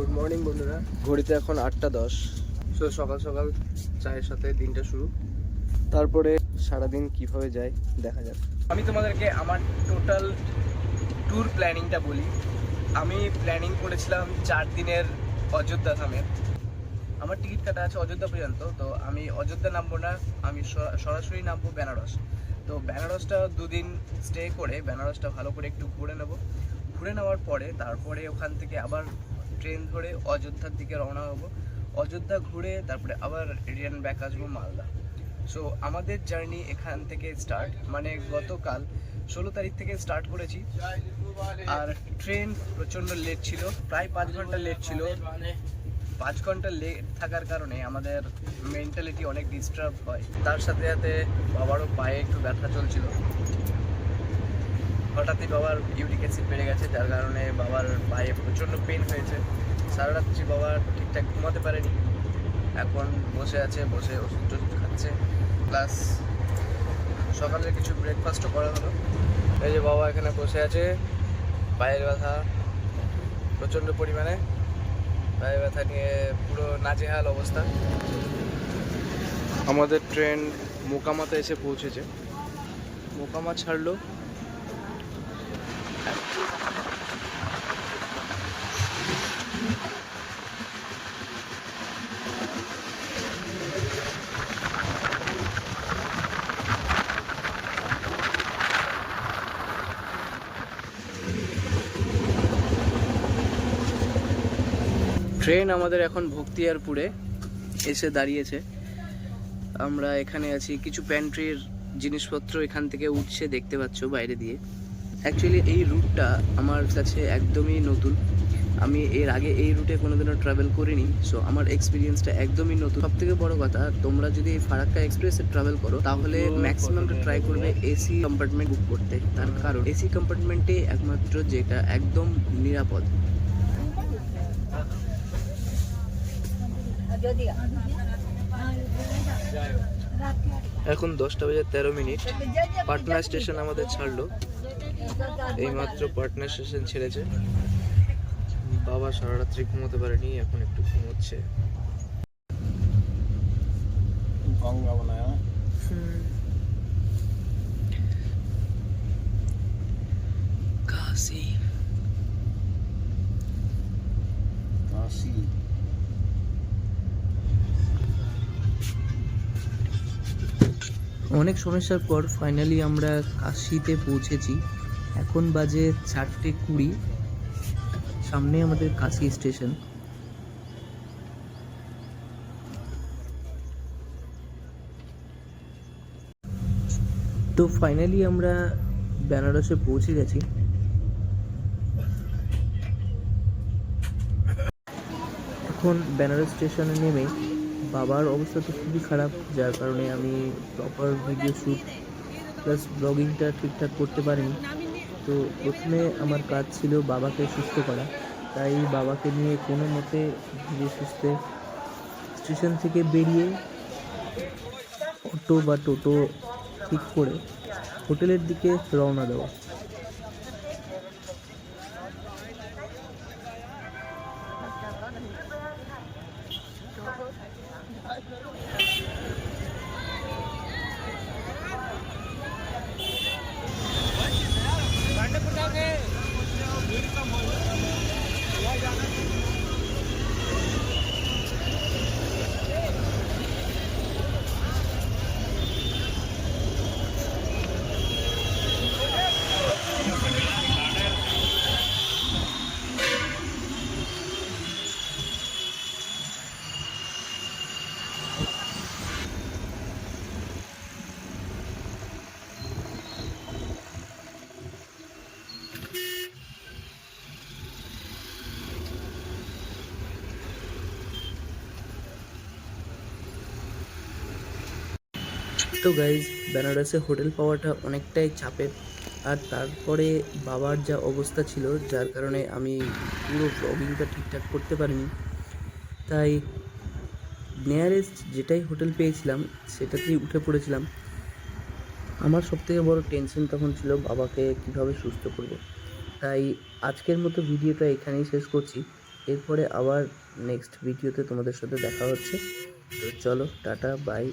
Good morning বন্ধুরা। ঘড়িতে এখন আটটা দশ। সো সকাল সকাল চায়ের সাথে দিনটা শুরু। তারপরে সারাদিন কীভাবে যায় দেখা যাক। আমি তোমাদেরকে আমার টোটাল ট্যুর প্ল্যানিংটা বলি। আমি প্ল্যানিং করেছিলাম চার দিনের অযোধ্যা ধামের। আমার টিকিট কাটা আছে অযোধ্যা পর্যন্ত, তো আমি অযোধ্যা নামবো না, আমি সরা- সরাসরি নামবো বেনারস। তো বেনারসটা দুদিন স্টে করে, বেনারসটা ভালো করে একটু ঘুরে নেব। ঘুরে নেওয়ার পরে তারপরে ওখান থেকে আবার ট্রেন ধরে অযোধ্যার দিকে রওনা হব। অযোধ্যা ঘুরে তারপরে আবার রিটার্ন ব্যাক আসব মালদা। সো আমাদের জার্নি এখান থেকে স্টার্ট মানে গতকাল ষোলো তারিখ থেকে স্টার্ট করেছি। আর ট্রেন প্রচণ্ড লেট ছিল, প্রায় পাঁচ ঘণ্টা লেট ছিল। পাঁচ ঘণ্টা লেট থাকার কারণে আমাদের মেন্টালিটি অনেক ডিস্টার্ব হয়। তার সাথে সাথে বাবারও পায়ে একটু ব্যথা চলছিল। হঠাৎই বাবার ইউরিক অ্যাসিড বেড়ে গেছে, যার কারণে বাবার পায়ে প্রচণ্ড পেন হয়েছে। সারা রাত্রি বাবা ঠিকঠাক ঘুমাতে পারেনি, এখন বসে আছে, বসে ওষুধ টষুধ খাচ্ছে। প্লাস সকালে কিছু ব্রেকফাস্টও করা হলো। এই যে বাবা এখানে বসে আছে, পায়ের ব্যথা প্রচণ্ড পরিমাণে। পায়ে ব্যথা নিয়ে পুরো নাজেহাল অবস্থা। আমাদের ট্রেন মোকামাতে এসে পৌঁছেছে। মোকামা ছাড়লো ট্রেন আমাদের এখন ভক্তিয়ারপুরে এসে দাঁড়িয়েছে। আমরা এখানে আছি কিছু প্যান্ট্রির জিনিসপত্র এখান থেকে উঠছে দেখতে পাচ্ছ বাইরে দিয়ে। অ্যাকচুয়ালি এই রুটটা আমার কাছে একদমই নতুন। আমি এর আগে এই রুটে কোনোদিনও ট্রাভেল করিনি সো আমার এক্সপিরিয়েন্সটা একদমই নতুন। সব থেকে বড় কথা তোমরা যদি এই ফারাক্কা এক্সপ্রেসে ট্রাভেল করো তাহলে ম্যাক্সিমামটা ট্রাই করবে এসি কম্পার্টমেন্ট বুক করতে। তার কারণ এসি কম্পার্টমেন্টে একমাত্র যেটা একদম নিরাপদ। এখন দশটা বাজে তেরো মিনিট। পাটনা স্টেশন আমাদের ছাড়লো। এইমাত্র পাটনা স্টেশন ছেড়েছে। বাবা সারা রাত্রি ঘুমোতে পারেনি এখন একটু ঘুমোচ্ছে। কাশি। কাশি। অনেক সমস্যার পর ফাইনালি আমরা কাশিতে পৌঁছেছি। এখন বাজে চারটে কুড়ি। সামনে আমাদের কাশি স্টেশন তো ফাইনালি আমরা বেনারসে পৌঁছে গেছি। এখন বেনারস স্টেশনে নেমে বাবার অবস্থা তো খুবই খারাপ, যার কারণে আমি প্রপার ভিডিও শ্যুট প্লাস ব্লগিংটা ঠিকঠাক করতে পারিনি। তো প্রথমে আমার কাজ ছিল বাবাকে সুস্থ করা। তাই বাবাকে নিয়ে কোনো মতে ধীরে সুস্থে স্টেশন থেকে বেরিয়ে অটো বা টোটো ঠিক করে হোটেলের দিকে রওনা দেওয়া। তো গাইজ বেনারসে হোটেল পাওয়াটা অনেকটাই চাপের আর তারপরে বাবার যা অবস্থা ছিল, যার কারণে আমি পুরো ব্লগিংটা ঠিকঠাক করতে পারিনি। তাই নিয়ারেস্ট যেটাই হোটেল পেয়েছিলাম, সেটাতেই উঠে পড়েছিলাম। আমার সবথেকে বড় টেনশন তখন ছিল বাবাকে কীভাবে সুস্থ করব। তাই আজকের মতো ভিডিওটা এখানেই শেষ করছি। এরপরে আবার নেক্সট ভিডিওতে তোমাদের সাথে দেখা হচ্ছে। তো চলো, টাটা বাই